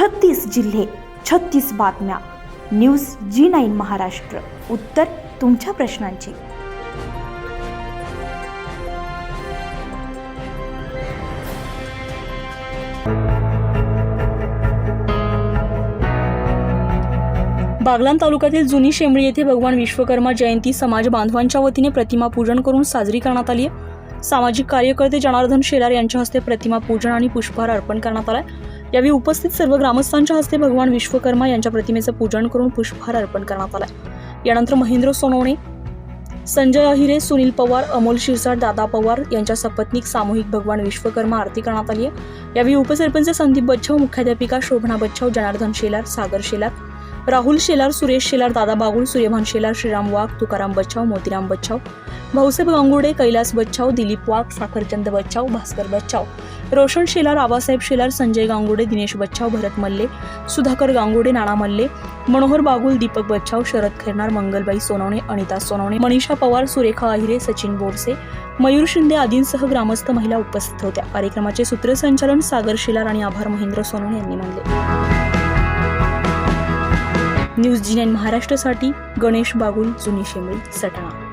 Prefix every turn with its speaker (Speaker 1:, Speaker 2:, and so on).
Speaker 1: छत्तीस जिल्हे छत्तीस बातम्या. News G nine Maharashtra. उत्तर तुमच्या प्रश्नांची.
Speaker 2: बागलान तालुक्यातील जुनी शेंबळी येथे भगवान विश्वकर्मा जयंती समाज बांधवांच्या वतीने प्रतिमा पूजन करून साजरी करण्यात आली आहे. सामाजिक कार्यकर्ते जनार्दन शेलार यांच्या हस्ते प्रतिमा पूजन आणि पुष्पहार अर्पण करण्यात आलाय. यावेळी उपस्थित सर्व ग्रामस्थांच्या हस्ते भगवान विश्वकर्मा यांच्या प्रतिमेचं पूजन करून पुष्पहार अर्पण करण्यात आला यानंतर महेंद्र सोनवणे संजय अहिरे सुनील पवार अमोल शिरसाट दादा पवार यांच्या सपत्नीक सामूहिक भगवान विश्वकर्मा आरती करण्यात आली आहे. यावेळी उपसरपंच संदीप बच्छाव मुख्याध्यापिका शोभना बच्छाव जनार्दन शेलार सागर शेलार राहुल शेलार सुरेश शेलार दादा बागुल सूर्यभान शेलार श्रीराम वाघ तुकाराम बच्छाव मोतीराम बच्छाव भाऊसाहेब गांगुडे कैलास बच्छाव दिलीप वाघ साखरचंद बच्छाव भास्कर बच्छाव रोशन शेलार आबासाहेब शेलार संजय गांगुडे दिनेश बच्छाव भरत मल्ले सुधाकर गांगुडे नाना मल्ले मनोहर बागुल दीपक बच्छाव शरद खेरणार मंगलबाई सोनवणे अनिता सोनवणे मनीषा पवार सुरेखा अहिरे सचिन बोरसे मयूर शिंदे आदींसह ग्रामस्थ महिला उपस्थित होत्या. कार्यक्रमाचे सूत्रसंचालन सागर शेलार आणि आभार महेंद्र सोनवणे यांनी मानले न्यूज जी नाईन महाराष्ट्रासाठी गणेश बागुल जुनी शेंबळी सटाणा.